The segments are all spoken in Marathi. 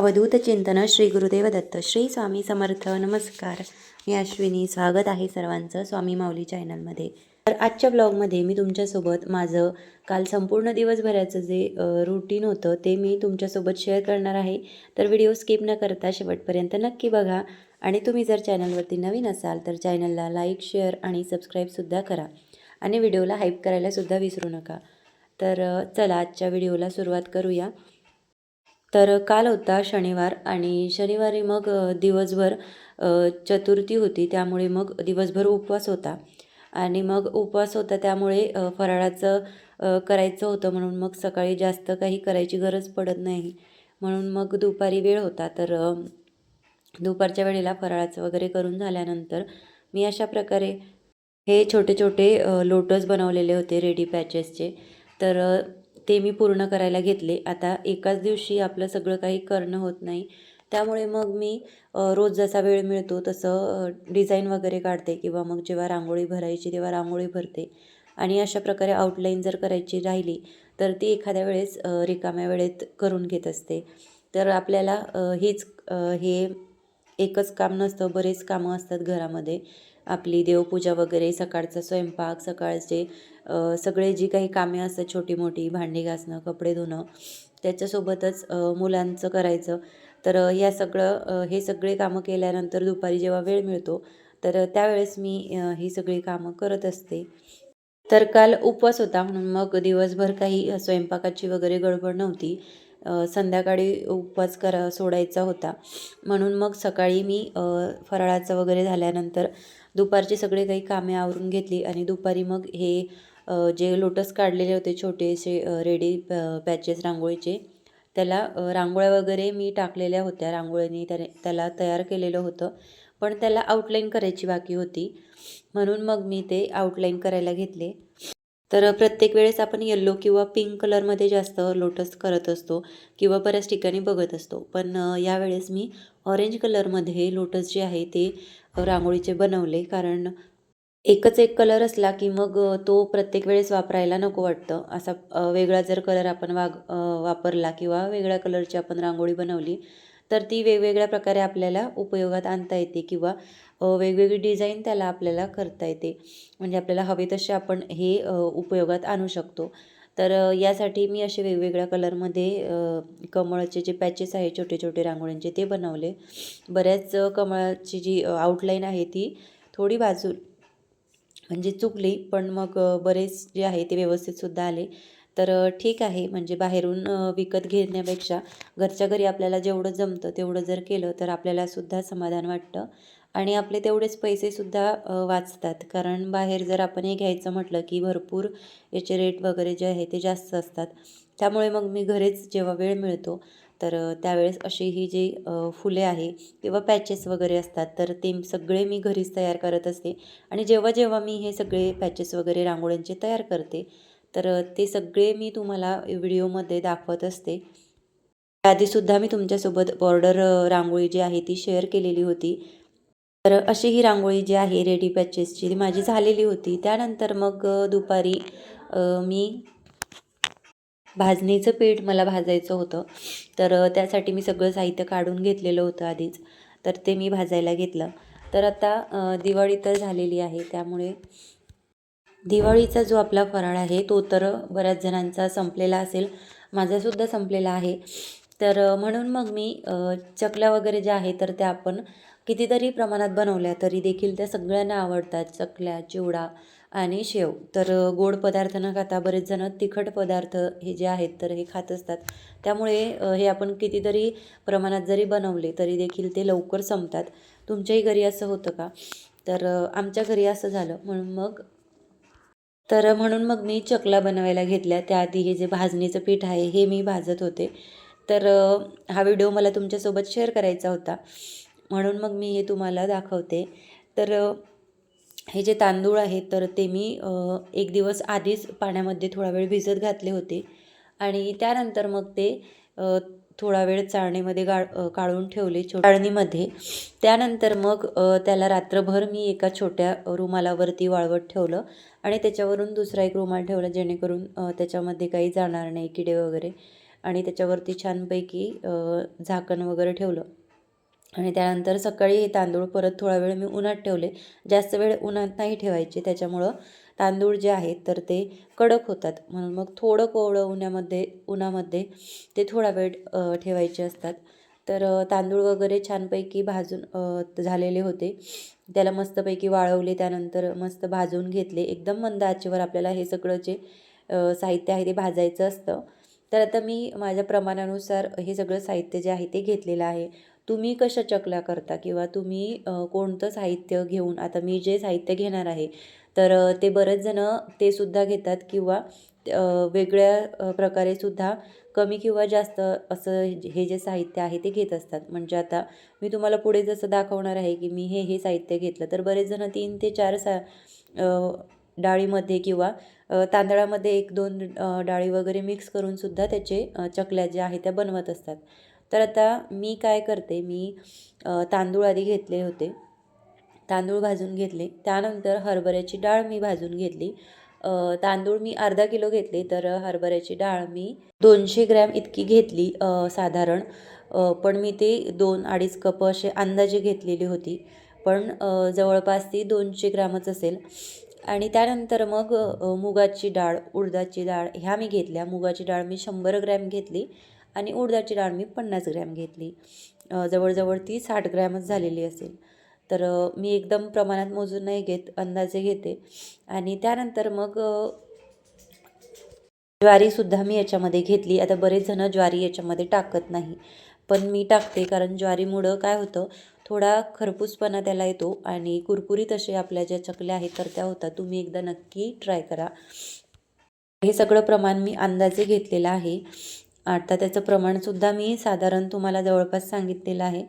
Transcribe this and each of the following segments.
अवधूत चिंतन श्री गुरुदेव दत्त श्री स्वामी समर्थ. नमस्कार. मी अश्विनी. स्वागत आहे सर्वांचं स्वामी माऊली चॅनलमध्ये. तर आजच्या ब्लॉगमध्ये मी तुमच्यासोबत माझं काल संपूर्ण दिवसभराचं जे रुटीन होतं ते मी तुमच्यासोबत शेअर करणार आहे. तर व्हिडिओ स्किप न करता शेवटपर्यंत नक्की बघा. आणि तुम्ही जर चॅनलवरती नवीन असाल तर चॅनलला लाईक शेअर आणि सबस्क्राईबसुद्धा करा. आणि व्हिडिओला हाईप करायलासुद्धा विसरू नका. तर चला आजच्या व्हिडिओला सुरुवात करूया. तर काल होता शनिवार आणि शनिवारी मग दिवसभर चतुर्थी होती त्यामुळे मग दिवसभर उपवास होता. आणि मग उपवास होता त्यामुळे फराळाचं करायचं होतं म्हणून मग सकाळी जास्त काही करायची गरज पडत नाही. म्हणून मग दुपारी वेळ होता. तर दुपारच्या वेळेला फराळाचं वगैरे करून झाल्यानंतर मी अशा प्रकारे हे छोटे छोटे लोटस बनवलेले होते रेडी पॅचेसचे. तर ते मी पूर्ण करायला घेतले. आता एकाच दिवशी आपलं सगळं काही करणं होत नाही. त्यामुळे मग मी रोज जसा वेळ मिळतो तसं डिझाईन वगैरे काढते किंवा मग जेव्हा रांगोळी भरायची तेव्हा रांगोळी भरते. आणि अशा प्रकारे आउटलाईन जर करायची राहिली तर ती एखाद्या वेळेस रिकाम्या वेळेत करून घेत असते. तर आपल्याला हेच हीच हे एकच काम नसतं बरेच कामं असतात घरामध्ये. आपली देवपूजा वगैरे सकाळचा स्वयंपाक सकाळचे सगळे जी काही कामे असतात छोटी मोठी भांडी घासणं कपडे धुणं त्याच्यासोबतच मुलांचं करायचं. तर या सगळं हे सगळे कामं केल्यानंतर दुपारी जेव्हा वेळ मिळतो तर त्यावेळेस मी ही सगळी कामं करत असते. तर काल उपवास होता म्हणून मग दिवसभर काही स्वयंपाकाची वगैरे गडबड नव्हती. संध्याकाळी उपवास करा सोडायचा होता. म्हणून मग सकाळी मी फराळाचं वगैरे झाल्यानंतर दुपारची सगळे काही कामे आवरून घेतली आणि दुपारी मग हे जे लोटस काढलेले होते छोटेसे रेडी पॅचेस रांगोळीचे त्याला रांगोळ्या वगैरे मी टाकलेल्या होत्या. रांगोळीने त्याने त्याला तयार केलेलं होतं. पण त्याला आउटलाईन करायची बाकी होती. म्हणून मग मी ते आउटलाईन करायला घेतले. तर प्रत्येक वेळेस आपण येल्लो किंवा पिंक कलरमध्ये जास्त लोटस करत असतो किंवा बऱ्याच ठिकाणी बघत असतो. पण यावेळेस मी ऑरेंज कलरमध्ये लोटस जे आहे ते रांगोळीचे बनवले. कारण एकच एक कलर असला की मग तो प्रत्येक वेळेस वापरायला नको वाटतं. असा वेगळा जर कलर आपण वाग वापरला किंवा वेगळ्या कलरची आपण रांगोळी बनवली तर ती वेगवेगळ्या प्रकारे आपल्याला उपयोगात आणता येते किंवा वेगवेगळी डिझाईन त्याला आपल्याला करता येते. म्हणजे आपल्याला हवे तसे आपण हे उपयोगात आणू शकतो. तर यासाठी मी असे वेगवेगळ्या कलरमध्ये कमळाचे जे पॅचेस आहे छोटे छोटे रांगोळ्यांचे ते बनवले. बऱ्याच कमळाची जी आउटलाईन आहे ती थोडी बाजू म्हणजे चुकली पण मग बरेच जे आहे ते व्यवस्थितसुद्धा आले. तर ठीक आहे. म्हणजे बाहेरून विकत घेण्यापेक्षा घरच्या घरी आपल्याला जेवढं जमतं तेवढं जर केलं तर आपल्यालासुद्धा समाधान वाटतं. आणि आपले तेवढेच पैसेसुद्धा वाचतात. कारण बाहेर जर आपण हे घ्यायचं म्हटलं की भरपूर याचे रेट वगैरे जे आहे ते जास्त असतात. त्यामुळे मग मी घरीच जेव्हा वेळ मिळतो तर त्यावेळेस अशी ही जी फुले आहे किंवा पॅचेस वगैरे असतात तर ते सगळे मी घरीच तयार करत असते. आणि जेव्हा जेव्हा मी हे सगळे पॅचेस वगैरे रांगोळ्यांचे तयार करते तर ते सगळे मी तुम्हाला व्हिडिओमध्ये दाखवत असते. आधीसुद्धा मी तुमच्यासोबत बॉर्डर रांगोळी जी आहे ती शेअर केलेली होती. तर अशी ही रांगोळी जी आहे रेडी पॅचेसची ती माझी झालेली होती. त्यानंतर मग दुपारी मी भाजणीचं पीठ मला भाजायचं होतं. तर त्यासाठी मी सगळं साहित्य काढून घेतलेलं होतं आधीच. तर ते मी भाजायला घेतलं. तर आता दिवाळी तर झालेली आहे त्यामुळे दिवाळीचा जो आपला फराळ आहे तो तर बऱ्याच जणांचा संपलेला असेल. माझासुद्धा संपलेला आहे. तर म्हणून मग मी चकल्या वगैरे ज्या आहे तर त्या आपण कितीतरी प्रमाणात बनवल्या तरी देखील त्या सगळ्यांना आवडतात. चकल्या चिवडा आणि शेव. तर गोड पदार्थ न खाता बरेच जण तिखट पदार्थ हे जे आहेत तर हे खात असतात. त्यामुळे हे आपण कितीतरी प्रमाणात जरी बनवले तरी देखील ते लवकर संपतात. तुमच्याही घरी असं होतं का? तर आमच्या घरी असं झालं. म्हणून मग तर म्हणून मग मी चकला बनवायला घेतल्या. त्याआधी हे जे भाजणीचं पीठ आहे हे मी भाजत होते. तर हा व्हिडिओ मला तुमच्यासोबत शेअर करायचा होता. म्हणून मग मी हे तुम्हाला दाखवते. तर हे जे तांदूळ आहेत तर ते मी एक दिवस आधीच पाण्यामध्ये थोडा वेळ भिजत घातले होते. आणि त्यानंतर मग ते थोडा वेळ चाळणीमध्ये गाळ काढून ठेवले चाळणीमध्ये. त्यानंतर मग त्याला रात्रभर मी एका छोट्या रुमालावरती वाळवत ठेवलं आणि त्याच्यावरून दुसरा एक रुमाल ठेवला जेणेकरून त्याच्यामध्ये काही जाणार नाही किडे वगैरे. आणि त्याच्यावरती छानपैकी झाकण वगैरे ठेवलं. आणि त्यानंतर सकाळी हे तांदूळ परत थोडा वेळ मी उन्हात ठेवले. जास्त वेळ उन्हात नाही ठेवायचे त्याच्यामुळं तांदूळ जे आहेत तर ते कडक होतात. म्हणून मग थोडं कोवळं उन्हामध्ये उन्हामध्ये ते थोडा वेळ ठेवायचे असतात. तर तांदूळ वगैरे छानपैकी भाजून झालेले होते. त्याला मस्तपैकी वाळवले त्यानंतर मस्त भाजून घेतले. एकदम मंद आचेवर आपल्याला हे सगळं जे साहित्य आहे ते भाजायचं असतं. तर आता मी माझ्या प्रमाणानुसार हे सगळं साहित्य जे आहे ते घेतलेलं आहे. तुम्ही कशा चकल्या करता? किंवा तुम्ही कोणतं साहित्य घेऊन आता मी जे साहित्य घेणार आहे तर ते बरेच जणं ते सुद्धा घेतात किंवा वेगळ्या प्रकारे सुद्धा कमी किंवा जास्त असं हे जे साहित्य आहे ते घेत असतात. म्हणजे आता मी तुम्हाला पुढे जसं दाखवणार आहे की मी हे हे साहित्य घेतलं तर बरेच जण तीन ते चार सा डाळीमध्ये किंवा तांदळामध्ये एक दोन डाळी वगैरे मिक्स करून सुद्धा त्याचे चकल्या ज्या आहेत त्या बनवत असतात. तर आता मी काय करते मी तांदूळ आधी घेतले होते. तांदूळ भाजून घेतले. त्यानंतर हरभऱ्याची डाळ मी भाजून घेतली. तांदूळ मी अर्धा किलो घेतले तर हरभऱ्याची डाळ मी दोनशे ग्रॅम इतकी घेतली साधारण. पण मी ते दोन अडीच कप असे अंदाजे घेतलेली होती. पण जवळपास ती दोनशे ग्रॅमच असेल. आणि त्यानंतर मग मुगाची डाळ उडदाची डाळ ह्या मी घेतल्या. मुगाची डाळ मी शंभर ग्रॅम घेतली आणि उडदाची डाळ मी पन्नास ग्रॅम घेतली. जवळजवळ ती साठ ग्रॅमच झालेली असेल. तर मी एकदम प्रमाणात मोजून नाही घेत अंदाजे घेते. आणि त्यानंतर मग ज्वारीसुद्धा मी याच्यामध्ये घेतली. आता बरेच जणं ज्वारी याच्यामध्ये टाकत नाही. पण मी टाकते कारण ज्वारीमुळं काय होतं थोडा खरपूसपणा त्याला येतो आणि कुरकुरीत असे आपल्या ज्या चकल्या आहेत तर त्या होतात. तुम्ही एकदा नक्की ट्राय करा. हे सगळं प्रमाण मी अंदाजे घेतलेलं आहे. आता त्याचं प्रमाणसुद्धा मी साधारण तुम्हाला जवळपास सांगितलेलं आहे.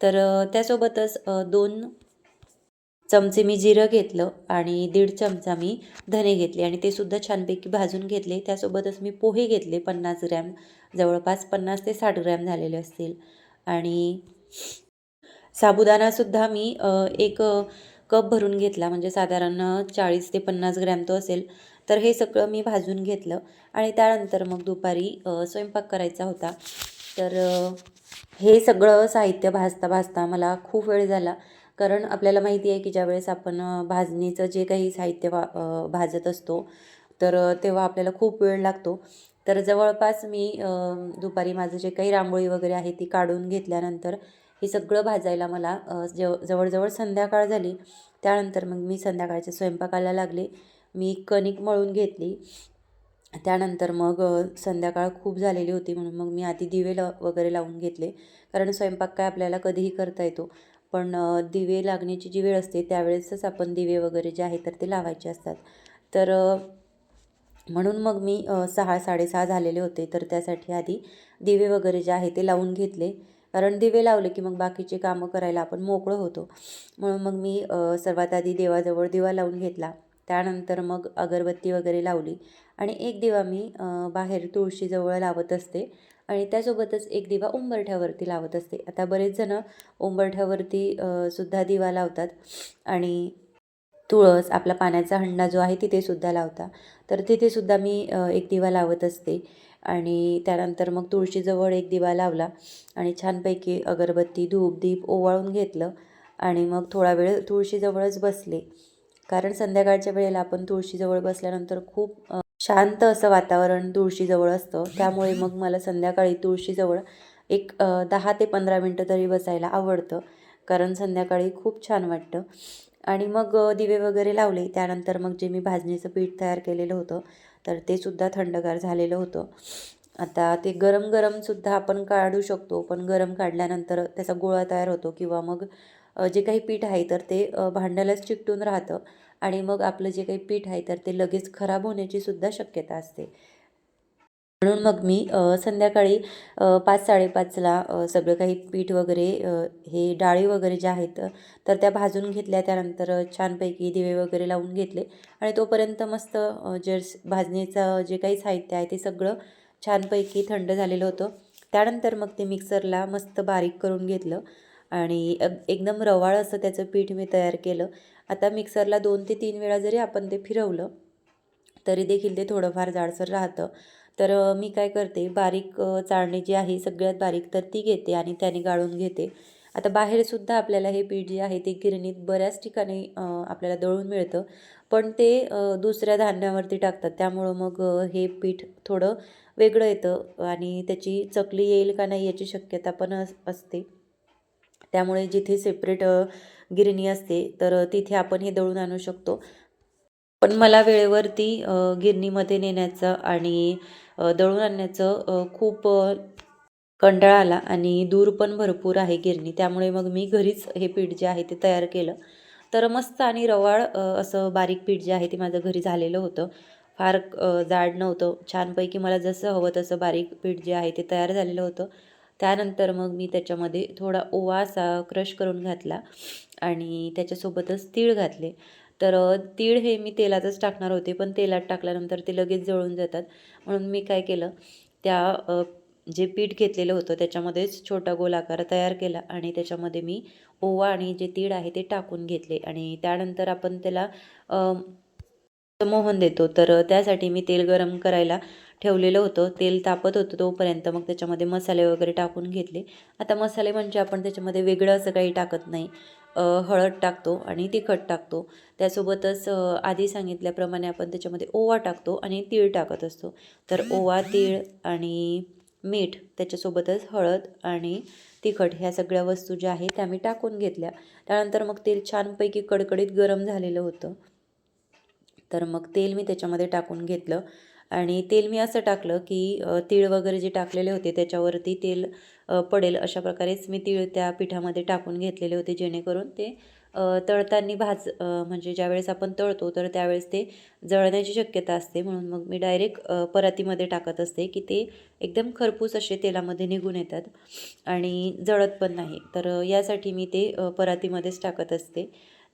तर त्यासोबतच दोन चमचे मी जिरं घेतलं आणि दीड चमचा मी धने घेतले आणि ते सुद्धा छानपैकी भाजून घेतले. त्यासोबतच मी पोहे घेतले पन्नास ग्रॅम जवळपास पन्नास ते साठ ग्रॅम झालेले असतील. आणि साबुदाणासुद्धा मी एक कप भरून घेतला म्हणजे साधारण चाळीस ते पन्नास ग्रॅम तो असेल. तर हे सगळं मी भाजून घेतलं आणि त्यानंतर मग दुपारी स्वयंपाक करायचा होता. तर हे सगळं साहित्य भाजता भाजता मला खूप वेळ झाला. कारण आपल्याला माहिती आहे की ज्यावेळेस आपण भाजणीचं जे काही साहित्य वा भाजत असतो तर तेव्हा आपल्याला खूप वेळ लागतो. तर जवळपास मी दुपारी माझं जे काही रांगोळी वगैरे आहे ती काढून घेतल्यानंतर हे सगळं भाजायला मला जव जवळजवळ संध्याकाळ झाली. त्यानंतर मग मी संध्याकाळच्या स्वयंपाकाला लागले. मी कणिक मळून घेतली. त्यानंतर मग संध्याकाळ खूप झालेली होती म्हणून मग मी आधी दिवे ल वगैरे लावून घेतले. कारण स्वयंपाक काय आपल्याला कधीही करता येतो. पण दिवे लागण्याची जी वेळ असते त्यावेळेसच आपण दिवे वगैरे जे आहे तर ते लावायचे असतात. तर म्हणून मग मी सहा साडेसहा झालेले होते. तर त्यासाठी आधी दिवे वगैरे जे आहे ते लावून घेतले. कारण दिवे लावले की मग बाकीचे कामं करायला आपण मोकळं होतो. म्हणून मग मी सर्वात आधी देवाजवळ दिवा लावून घेतला. त्यानंतर मग अगरबत्ती वगैरे लावली. आणि एक दिवा मी बाहेर तुळशीजवळ लावत असते. आणि त्यासोबतच एक दिवा उंबरठ्यावरती लावत असते. आता बरेच जणं उंबरठ्यावरती सुद्धा दिवा लावतात. आणि तुळस आपला पाण्याचा हंडा जो आहे तिथे सुद्धा लावता. तर तिथे सुद्धा मी एक दिवा लावत असते. आणि त्यानंतर मग तुळशीजवळ एक दिवा लावला. आणि छानपैकी अगरबत्ती धूप दीप ओवाळून घेतलं. आणि मग थोडा वेळ तुळशीजवळच बसले. कारण संध्याकाळच्या वेळेला आपण तुळशीजवळ बसल्यानंतर खूप शांत असं वातावरण तुळशीजवळ असतं. त्यामुळे मग मला संध्याकाळी तुळशीजवळ एक दहा ते पंधरा मिनटं तरी बसायला आवडतं. कारण संध्याकाळी खूप छान वाटतं. आणि मग दिवे वगैरे लावले. त्यानंतर मग जे मी भाजणीचं पीठ तयार केलेलं होतं तर ते सुद्धा थंडगार झालेलं होतं. आता ते गरम गरमसुद्धा आपण काढू शकतो. पण गरम काढल्यानंतर त्याचा गोळा तयार होतो. किंवा मग जे काही पीठ आहे तर ते भांड्यालाच चिकटून राहतं आणि मग आपलं जे काही पीठ आहे तर ते लगेच खराब होण्याची सुद्धा शक्यता असते. म्हणून मग मी संध्याकाळी पाच साडेपाचला सगळं काही पीठ वगैरे हे डाळी वगैरे ज्या आहेत तर त्या भाजून घेतल्या. त्यानंतर छानपैकी दिवे वगैरे लावून घेतले आणि तोपर्यंत मस्त जे भाजणीचं जे काही साहित्य आहे ते सगळं छानपैकी थंड झालेलं होतं. त्यानंतर मग ते मिक्सरला मस्त बारीक करून घेतलं. आणि एकदम रवाळ असं त्याचं पीठ मी तयार केलं. आता मिक्सरला दोन ते तीन वेळा जरी आपण ते फिरवलं तरी देखील ते थोडंफार जाडसर राहतं. तर मी काय करते बारीक चाळणी जी आहे सगळ्यात बारीक तर ती घेते आणि त्याने गाळून घेते. आता बाहेरसुद्धा आपल्याला हे पीठ जे आहे ते गिरणीत बऱ्याच ठिकाणी आपल्याला दळून मिळतं. पण ते दुसऱ्या धान्यावरती टाकतात. त्यामुळं मग हे पीठ थोडं वेगळं येतं आणि त्याची चकली येईल का नाही याची शक्यता पण अस असते. त्यामुळे जिथे सेपरेट गिरणी असते तर तिथे आपण हे दळून आणू शकतो. पण मला वेळेवरती गिरणीमध्ये नेण्याचं आणि दळून आणण्याचं खूप कंटाळा आला आणि दूर पण भरपूर आहे गिरणी. त्यामुळे मग मी घरीच हे पीठ जे आहे ते तयार केलं. तर मस्त आणि रवाळ असं बारीक पीठ जे आहे ते माझं घरी झालेलं होतं. फार जाड नव्हतं. छानपैकी मला जसं हवं तसं बारीक पीठ जे आहे ते तयार झालेलं होतं. त्यानंतर मग मी त्याच्यामध्ये थोडा ओवा असा क्रश करून घातला आणि त्याच्यासोबतच तीळ घातले. तर तीळ हे मी तेलातच टाकणार होते पण तेलात टाकल्यानंतर ते लगेच जळून जातात. म्हणून मी काय केलं त्या जे पीठ घेतलेलं होतं त्याच्यामध्येच छोटा गोल आकार तयार केला आणि त्याच्यामध्ये मी ओवा आणि जे तीळ आहे ते टाकून घेतले आणि त्यानंतर आपण त्याला मोहन देतो. तर त्यासाठी मी तेल गरम करायला ठेवलेलं होतं. तेल तापत होतं तोपर्यंत मग त्याच्यामध्ये मसाले वगैरे टाकून घेतले. आता मसाले म्हणजे आपण त्याच्यामध्ये वेगळं असं काही टाकत नाही. हळद टाकतो आणि तिखट टाकतो. त्यासोबतच आधी सांगितल्याप्रमाणे आपण त्याच्यामध्ये ओवा टाकतो आणि तीळ टाकत असतो. तर ओवा तीळ आणि मीठ त्याच्यासोबतच हळद आणि तिखट ह्या सगळ्या वस्तू ज्या आहेत त्या मी टाकून घेतल्या. त्यानंतर मग तेल छानपैकी कडकडीत गरम झालेलं होतं. तर मग तेल मी त्याच्यामध्ये टाकून घेतलं. आणि तेल मी असं टाकलं की तीळ वगैरे जे टाकलेले होते त्याच्यावरती तेल पडेल अशा प्रकारेच मी तीळ त्या पिठामध्ये टाकून घेतलेले होते जेणेकरून ते तळताना भाज म्हणजे ज्यावेळेस आपण तळतो तर त्यावेळेस ते जळण्याची शक्यता असते. म्हणून मग मी डायरेक्ट परातीमध्ये टाकत असते की ते एकदम खरपूस असे तेलामध्ये निघून येतात आणि जळत पण नाही. तर यासाठी मी ते परातीमध्येच टाकत असते.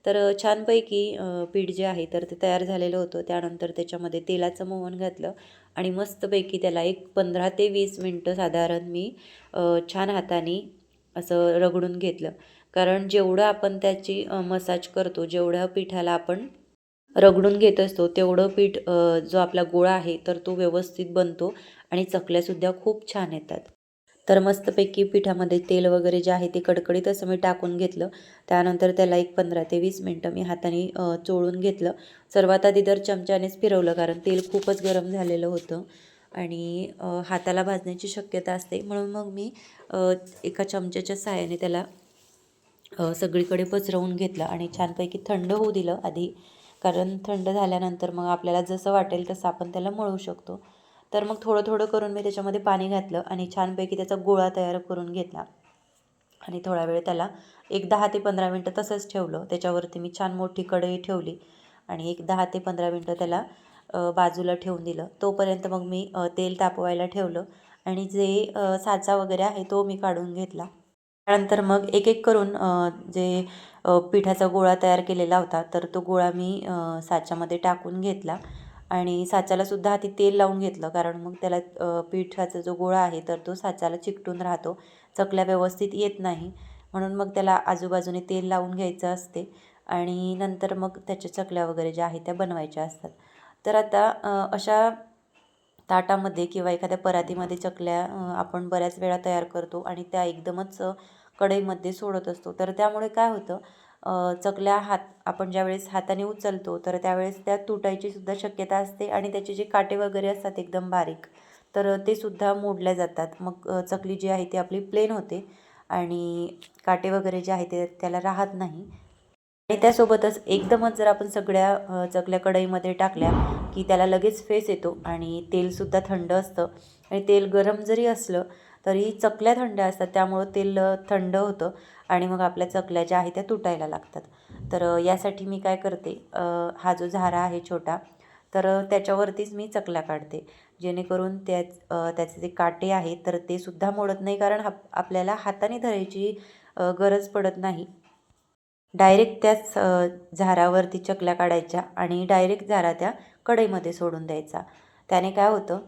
तर छानपैकी पीठ जे आहे तर ते तयार झालेलं होतं. त्यानंतर त्याच्यामध्ये तेलाचं मोहन घातलं आणि मस्तपैकी त्याला एक पंधरा ते वीस मिनटं साधारण मी छान हाताने असं रगडून घेतलं. कारण जेवढं आपण त्याची मसाज करतो जेवढ्या पिठाला आपण रगडून घेत असतो तेवढं पीठ जो आपला गोळा आहे तर तो व्यवस्थित बनतो आणि चकल्यासुद्धा खूप छान येतात. तर मस्तपैकी पिठामध्ये तेल वगैरे जे आहे ते कडकडीत असं मी टाकून घेतलं. त्यानंतर त्याला एक पंधरा ते वीस मिनटं मी हाताने चोळून घेतलं. सर्वात आधी तर चमच्यानेच फिरवलं कारण तेल खूपच गरम झालेलं होतं आणि हाताला भाजण्याची शक्यता असते. म्हणून मग मी एका चमच्याच्या सहाय्याने त्याला सगळीकडे पसरवून घेतलं आणि छानपैकी थंड होऊ दिलं आधी. कारण थंड झाल्यानंतर मग आपल्याला जसं वाटेल तसं आपण त्याला मळू शकतो. तर मग थोडं थोडं करून मी त्याच्यामध्ये पाणी घातलं आणि छानपैकी त्याचा गोळा तयार करून घेतला. आणि थोडा वेळ त्याला एक दहा ते पंधरा मिनटं तसंच ठेवलं. त्याच्यावरती मी छान मोठी कढई ठेवली आणि एक दहा ते पंधरा मिनटं त्याला बाजूला ठेवून दिलं. तोपर्यंत मग मी तेल तापवायला ठेवलं आणि जे साचा वगैरे आहे तो मी काढून घेतला. त्यानंतर मग एक एक करून जे पिठाचा गोळा तयार केलेला होता तर तो गोळा मी साच्यामध्ये टाकून घेतला. आणि साच्याला सुद्धा हाती तेल लावून घेतलं कारण मग त्याला पिठाचा जो गोळा आहे तर तो साच्याला चिकटून राहतो चकल्या व्यवस्थित येत नाही. म्हणून मग त्याला आजूबाजूने तेल लावून घ्यायचं असते आणि नंतर मग त्याच्या चकल्या वगैरे ज्या आहेत त्या बनवायच्या असतात. तर आता अशा ताटामध्ये किंवा एखाद्या परातीमध्ये चकल्या आपण बऱ्याच वेळा तयार करतो आणि त्या एकदमच कढईमध्ये सोडत असतो. तर त्यामुळे काय होतं चकल्या हात आपण ज्यावेळेस हाताने उचलतो तर त्यावेळेस त्या तुटायची सुद्धा शक्यता असते आणि त्याचे जे काटे वगैरे असतात एकदम बारीक तर ते सुद्धा मोडल्या जातात. मग चकली जी आहे ती आपली प्लेन होते आणि काटे वगैरे जे आहे ते त्याला राहत नाही. आणि त्यासोबतच एकदमच जर आपण सगळ्या चकल्या कढईमध्ये टाकल्या की त्याला लगेच फेस येतो आणि तेलसुद्धा थंड असतं. आणि तेल गरम जरी असलं तरी चकल्या थंड असतात त्यामुळं तेल थंड होतं आणि मग आपल्या चकल्या ज्या आहेत त्या तुटायला लागतात. तर यासाठी मी काय करते हा जो झारा आहे छोटा तर त्याच्यावरतीच मी चकल्या काढते. जेणेकरून त्या त्याचे जे काटे आहेत तर ते सुद्धा मोडत नाही कारण हा आपल्याला हाताने धरायची गरज पडत नाही. डायरेक्ट त्याच झारावरती चकल्या काढायच्या आणि डायरेक्ट झारा त्या कढईमध्ये सोडून द्यायचा. त्याने काय होतं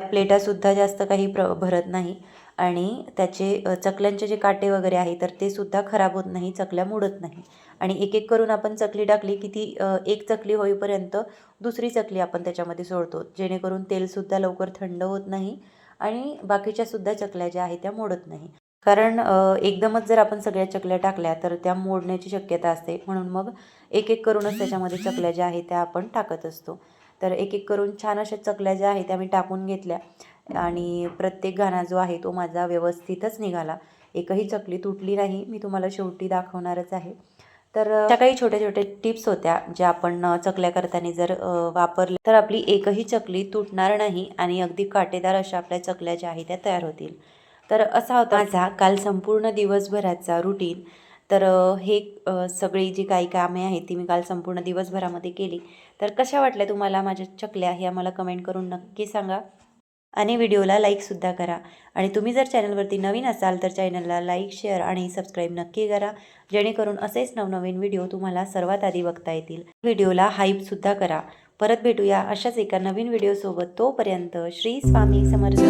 प्लेटासुद्धा जास्त काही प्र भरत नाही. आणि त्याचे चकल्यांचे जे काटे वगैरे आहे तर ते सुद्धा खराब होत नाही चकल्या मोडत नाही. आणि एक एक करून आपण चकली टाकली की ती एक चकली होईपर्यंत दुसरी चकली आपण त्याच्यामध्ये सोडतो. जेणेकरून तेलसुद्धा लवकर थंड होत नाही आणि बाकीच्या सुद्धा चकल्या ज्या आहेत त्या मोडत नाही. कारण एकदमच जर आपण सगळ्या चकल्या टाकल्या तर त्या मोडण्याची शक्यता असते. म्हणून मग एक एक करूनच त्याच्यामध्ये चकल्या ज्या आहेत त्या आपण टाकत असतो. तर एक एक करून छान अशा चकल्या ज्या आहेत त्या मी टाकून घेतल्या. आणि प्रत्येक घाणा जो आहे तो माझा व्यवस्थितच निघाला. एकही चकली तुटली नाही. मी तुम्हाला शेवटी दाखवणारच आहे. तर त्या काही छोट्या छोट्या टिप्स होत्या ज्या आपण चकल्या करताना जर वापरले वापरल्या तर आपली एकही चकली तुटणार नाही आणि अगदी काटेदार अशा आपल्या चकल्या ज्या आहेत त्या तयार होतील. तर असा होता माझा काल संपूर्ण दिवसभराचा रुटीन तर हे सगळी जी काही कामे आहेत ती मी काल संपूर्ण दिवसभरामध्ये केली. तर कशा वाटल्या तुम्हाला माझ्या चकल्या हे आम्हाला कमेंट करून नक्की सांगा. आणि व्हिडिओला लाईकसुद्धा करा. आणि तुम्ही जर चॅनलवरती नवीन असाल तर चॅनलला लाईक शेअर आणि सबस्क्राईब नक्की करा. जेणेकरून असेच नवनवीन व्हिडिओ तुम्हाला सर्वात आधी बघता येतील. व्हिडिओला हाईपसुद्धा करा. परत भेटूया अशाच एका नवीन व्हिडिओसोबत. तोपर्यंत श्री स्वामी समर्थ.